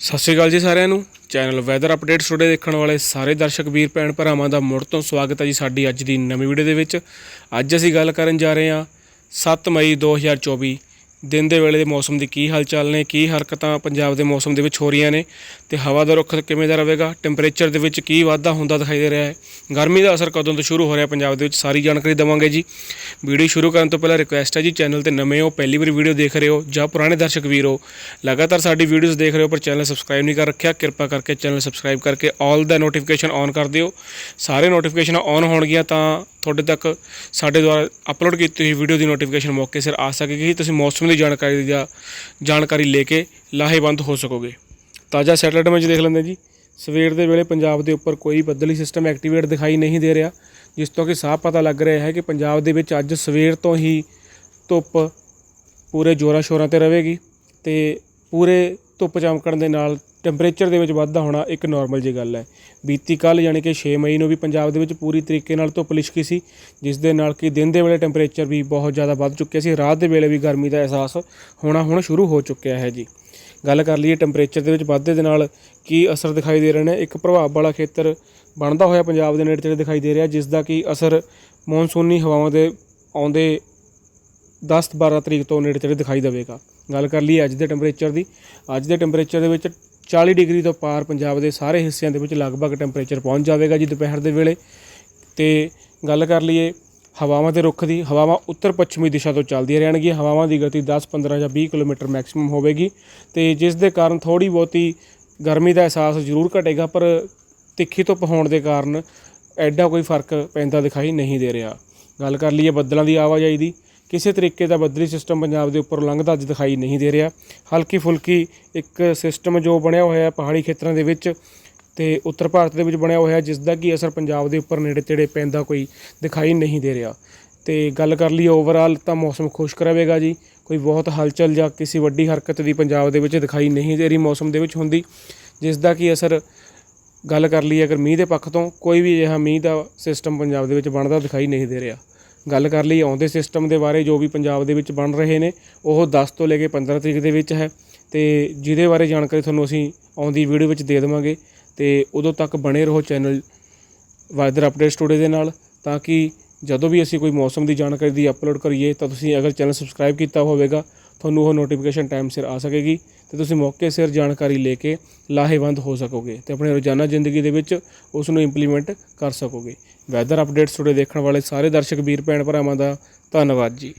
ਸਤਿ ਸ਼੍ਰੀ ਅਕਾਲ ਜੀ ਸਾਰਿਆਂ ਨੂੰ। ਚੈਨਲ ਵੈਦਰ ਅਪਡੇਟਸ ਟੁਡੇ ਦੇਖਣ ਵਾਲੇ ਸਾਰੇ ਦਰਸ਼ਕ, ਵੀਰ, ਭੈਣ, ਭਰਾਵਾਂ ਦਾ ਮੁੜ ਤੋਂ ਸਵਾਗਤ ਹੈ ਜੀ ਸਾਡੀ ਅੱਜ ਦੀ ਨਵੀਂ ਵੀਡੀਓ ਦੇ ਵਿੱਚ। ਅੱਜ ਅਸੀਂ ਗੱਲ ਕਰਨ ਜਾ ਰਹੇ ਹਾਂ 7 ਮਈ 2024 ਦਿਨ ਦੇ ਵੇਲੇ ਦੇ ਮੌਸਮ ਦੀ ਕੀ ਹਾਲਚਾਲ ਨੇ, ਕੀ ਹਰਕਤਾਂ ਪੰਜਾਬ ਦੇ ਮੌਸਮ ਦੇ ਵਿੱਚ ਹੋ ਰਹੀਆਂ ਨੇ ਤੇ ਹਵਾ ਦਾ ਰੁੱਖ ਕਿਵੇਂ ਦਾ ਰਹੇਗਾ ਟੈਂਪਰੇਚਰ ਦੇ ਵਿੱਚ ਕੀ ਵਾਧਾ ਹੁੰਦਾ ਦਿਖਾਈ ਦੇ ਰਿਹਾ ਹੈ। ਗਰਮੀ ਦਾ ਅਸਰ ਕਦੋਂ ਤੋਂ ਸ਼ੁਰੂ ਹੋ ਰਿਹਾ ਪੰਜਾਬ ਦੇ ਵਿੱਚ ਸਾਰੀ ਜਾਣਕਾਰੀ ਦੇਵਾਂਗੇ ਜੀ। ਵੀਡੀਓ ਸ਼ੁਰੂ ਕਰਨ ਤੋਂ ਪਹਿਲਾਂ ਰਿਕੁਐਸਟ ਹੈ ਜੀ ਚੈਨਲ ਤੇ ਨਵੇਂ ਹੋ, ਪਹਿਲੀ ਵਾਰੀ ਵੀਡੀਓ ਦੇਖ ਰਹੇ ਹੋ ਜਾਂ ਪੁਰਾਣੇ ਦਰਸ਼ਕ ਵੀਰ ਹੋ, ਲਗਾਤਾਰ ਸਾਡੀ ਵੀਡੀਓਜ਼ ਦੇਖ ਰਹੇ ਹੋ ਪਰ ਚੈਨਲ ਸਬਸਕ੍ਰਾਈਬ ਨਹੀਂ ਕਰ ਰੱਖਿਆ, ਕਿਰਪਾ ਕਰਕੇ ਚੈਨਲ ਸਬਸਕ੍ਰਾਈਬ ਕਰਕੇ ਆਲ ਦਾ ਨੋਟੀਫਿਕੇਸ਼ਨ ਔਨ ਕਰ ਦਿਓ। ਸਾਰੇ ਨੋਟੀਫਿਕੇਸ਼ਨ ਔਨ ਹੋਣਗੀਆਂ ਤਾਂ ਤੁਹਾਡੇ ਤੱਕ ਸਾਡੇ ਦੁਆਰਾ ਅਪਲੋਡ ਕੀਤੀ ਹੋਈ ਵੀਡੀਓ ਦੀ ਨੋਟੀਫਿਕੇਸ਼ਨ ਮੌਕੇ ਸਿਰ ਆ ਸਕੇਗੀ। ਤੁਸੀਂ ਮੌਸਮ ਦੀ ਜਾਣਕਾਰੀ ਜਾਂ ਜਾਣਕਾਰੀ ਲੈ ਕੇ ਲਾਹੇਵੰਦ ਹੋ ਸਕੋਗੇ? ਤਾਜ਼ਾ ਸੈਟਲਾਈਟ ਇਮੇਜ ਦੇਖ ਲੈਂਦੇ ਜੀ। ਸਵੇਰ ਦੇ ਵੇਲੇ ਪੰਜਾਬ ਦੇ ਉੱਪਰ ਕੋਈ ਬੱਦਲੀ ਸਿਸਟਮ ਐਕਟੀਵੇਟ ਦਿਖਾਈ ਨਹੀਂ ਦੇ ਰਿਹਾ, ਜਿਸ ਤੋਂ ਕਿ ਸਾਫ਼ ਪਤਾ ਲੱਗ ਰਿਹਾ ਹੈ ਕਿ ਪੰਜਾਬ ਦੇ ਵਿੱਚ ਅੱਜ ਸਵੇਰ ਤੋਂ ਹੀ ਧੁੱਪ ਪੂਰੇ ਜੋਰਾਂ ਸ਼ੋਰਾਂ ਤੇ ਰਹੇਗੀ ਤੇ ਪੂਰੇ ਧੁੱਪ ਚਮਕਣ ਦੇ ਨਾਲ ਟੈਂਪਰੇਚਰ ਦੇ ਵਿੱਚ ਵਾਧਾ ਹੋਣਾ ਇੱਕ ਨਾਰਮਲ ਜੀ ਗੱਲ ਹੈ। ਬੀਤੀ ਕੱਲ ਯਾਨੀ ਕਿ 6 ਮਈ ਨੂੰ ਵੀ ਪੰਜਾਬ ਦੇ ਵਿੱਚ ਪੂਰੀ ਤਰੀਕੇ ਨਾਲ ਧੁੱਪ ਲਿਸ਼ਕੀ ਸੀ, ਜਿਸ ਦੇ ਨਾਲ ਕਿ ਦਿਨ ਦੇ ਵੇਲੇ ਟੈਂਪਰੇਚਰ ਵੀ ਬਹੁਤ ਜ਼ਿਆਦਾ ਵੱਧ ਚੁੱਕਿਆ ਸੀ, ਰਾਤ ਦੇ ਵੇਲੇ ਵੀ ਗਰਮੀ ਦਾ ਅਹਿਸਾਸ ਹੋਣਾ ਹੁਣ ਸ਼ੁਰੂ ਹੋ ਚੁੱਕਿਆ ਹੈ ਜੀ। ਗੱਲ ਕਰ ਲਈਏ ਟੈਂਪਰੇਚਰ ਦੇ ਵਿੱਚ ਵਾਧੇ ਦੇ ਨਾਲ ਕੀ ਅਸਰ ਦਿਖਾਈ ਦੇ ਰਹੇ ਨੇ? ਇੱਕ ਪ੍ਰਭਾਵ ਵਾਲਾ ਖੇਤਰ ਬਣਦਾ ਹੋਇਆ ਪੰਜਾਬ ਦੇ ਨੇੜੇ ਤੇੜੇ ਦਿਖਾਈ ਦੇ ਰਿਹਾ, ਜਿਸ ਦਾ ਕਿ ਅਸਰ ਮੌਨਸੂਨੀ ਹਵਾਵਾਂ ਦੇ ਆਉਂਦੇ 10-12 ਤਰੀਕ ਤੋਂ ਨੇੜੇ ਤੇੜੇ ਦਿਖਾਈ ਦੇਵੇਗਾ। ਗੱਲ ਕਰ ਲਈਏ ਅੱਜ ਦੇ ਟੈਂਪਰੇਚਰ ਦੀ। ਅੱਜ ਦੇ ਟੈਂਪਰੇਚਰ ਦੇ ਵਿੱਚ 40 ਡਿਗਰੀ ਤੋਂ ਪਾਰ ਪੰਜਾਬ ਦੇ ਸਾਰੇ ਹਿੱਸਿਆਂ ਦੇ ਵਿੱਚ ਲਗਭਗ ਟੈਂਪਰੇਚਰ ਪਹੁੰਚ ਜਾਵੇਗਾ ਜੀ ਦੁਪਹਿਰ ਦੇ ਵੇਲੇ। ਤੇ ਗੱਲ ਕਰ ਲਈਏ ਹਵਾਵਾਂ ਦੇ ਰੁੱਖ ਦੀ, ਹਵਾਵਾਂ ਉੱਤਰ ਪੱਛਮੀ ਦਿਸ਼ਾ ਤੋਂ ਚੱਲਦੀਆਂ ਰਹਿਣਗੀਆਂ। ਹਵਾਵਾਂ ਦੀ ਗਤੀ 10 15 ਜਾਂ 20 ਕਿਲੋਮੀਟਰ ਮੈਕਸਿਮਮ ਹੋਵੇਗੀ। ਤੇ ਜਿਸ ਦੇ ਕਾਰਨ ਥੋੜੀ ਬਹੁਤੀ ਗਰਮੀ ਦਾ ਅਹਿਸਾਸ ਜ਼ਰੂਰ ਘਟੇਗਾ, ਪਰ ਤਿੱਖੀ ਧੁੱਪ ਹੋਣ ਦੇ ਕਾਰਨ ਐਡਾ ਕੋਈ ਫ਼ਰਕ ਪੈਂਦਾ ਦਿਖਾਈ ਨਹੀਂ ਦੇ ਰਿਹਾ। ਗੱਲ ਕਰ ਲਈਏ ਬੱਦਲਾਂ ਦੀ ਆਵਾਜਾਈ ਦੀ। ਕਿਸੇ ਤਰੀਕੇ ਦਾ ਬੱਦਰੀ ਸਿਸਟਮ ਪੰਜਾਬ ਦੇ ਉੱਪਰ ਲੰਘਦਾ ਅੱਜ ਦਿਖਾਈ ਨਹੀਂ ਦੇ ਰਿਹਾ। ਹਲਕੀ ਫੁਲਕੀ ਇੱਕ ਸਿਸਟਮ ਜੋ ਬਣਿਆ ਹੋਇਆ ਹੈ ਪਹਾੜੀ ਖੇਤਰਾਂ ਦੇ ਵਿੱਚ ਤੇ ਉੱਤਰ ਭਾਰਤ ਦੇ ਵਿੱਚ ਬਣਿਆ ਹੋਇਆ ਜਿਸ ਦਾ ਕੀ ਅਸਰ ਪੰਜਾਬ ਦੇ ਉੱਪਰ ਨੇੜੇ ਤੇੜੇ ਪੈਂਦਾ ਕੋਈ ਦਿਖਾਈ ਨਹੀਂ ਦੇ ਰਿਹਾ। ਤੇ ਗੱਲ ਕਰ ਲਈ ਓਵਰਆਲ ਤਾਂ ਮੌਸਮ ਖੁਸ਼ਕ ਰਹੇਗਾ ਜੀ। ਕੋਈ ਬਹੁਤ ਹਲਚਲ ਜਾਂ ਕਿਸੇ ਵੱਡੀ ਹਰਕਤ ਦੀ ਪੰਜਾਬ ਦੇ ਵਿੱਚ ਦਿਖਾਈ ਨਹੀਂ ਦੇ ਰਹੀ ਮੌਸਮ ਦੇ ਵਿੱਚ ਹੁੰਦੀ ਜਿਸ ਦਾ ਕੀ ਅਸਰ ਗੱਲ ਕਰ ਲਈ ਅਗਰ ਮੀਂਹ ਦੇ ਪੱਖ ਤੋਂ, ਕੋਈ ਵੀ ਅਜਿਹਾ ਮੀਂਹ ਦਾ ਸਿਸਟਮ ਪੰਜਾਬ ਦੇ ਵਿੱਚ ਬਣਦਾ ਦਿਖਾਈ ਨਹੀਂ ਦੇ ਰਿਹਾ। ਗੱਲ ਕਰ ਲਈ, ਆਉਂਦੇ ਸਿਸਟਮ ਦੇ ਬਾਰੇ ਜੋ ਵੀ ਪੰਜਾਬ ਦੇ ਵਿੱਚ ਬਣ ਰਹੇ ਨੇ, ਉਹ 10 ਤੋਂ ਲੈ ਕੇ 15 ਤਰੀਕ ਦੇ ਵਿੱਚ ਹੈ। ਤੇ ਜਿਹਦੇ ਬਾਰੇ ਜਾਣਕਾਰੀ ਤੁਹਾਨੂੰ ਅਸੀਂ ਆਉਂਦੀ ਵੀਡੀਓ ਵਿੱਚ ਦੇ ਦੇਵਾਂਗੇ। ਤੇ ਉਦੋਂ ਤੱਕ ਬਣੇ ਰਹੋ ਚੈਨਲ ਵੈਦਰ ਅਪਡੇਟਸ ਟੂਡੇ ਦੇ ਨਾਲ, ਤਾਂ ਕਿ ਜਦੋਂ ਵੀ ਅਸੀਂ ਕੋਈ ਮੌਸਮ ਦੀ ਜਾਣਕਾਰੀ ਦੀ ਅਪਲੋਡ ਕਰੀਏ, ਤਾਂ ਤੁਸੀਂ ਅਗਰ ਚੈਨਲ ਸਬਸਕ੍ਰਾਈਬ ਕੀਤਾ ਹੋਵੇਗਾ ਤੁਹਾਨੂੰ ਉਹ ਨੋਟੀਫਿਕੇਸ਼ਨ ਟਾਈਮ ਸਿਰ ਆ ਸਕੇਗੀ ਤੇ ਤੁਸੀਂ ਮੌਕੇ ਸਿਰ ਜਾਣਕਾਰੀ ਲੈ ਕੇ ਲਾਹੇਵੰਦ ਹੋ ਸਕੋਗੇ ਤੇ ਆਪਣੇ ਰੋਜ਼ਾਨਾ ਜ਼ਿੰਦਗੀ ਦੇ ਵਿੱਚ ਉਸ ਨੂੰ ਇੰਪਲੀਮੈਂਟ ਕਰ ਸਕੋਗੇ। ਵੈਦਰ ਅਪਡੇਟਸ ਟੁਡੇ ਦੇਖਣ ਵਾਲੇ ਸਾਰੇ ਦਰਸ਼ਕ ਵੀਰ ਭੈਣ ਭਰਾਵਾਂ ਦਾ ਧੰਨਵਾਦ ਜੀ।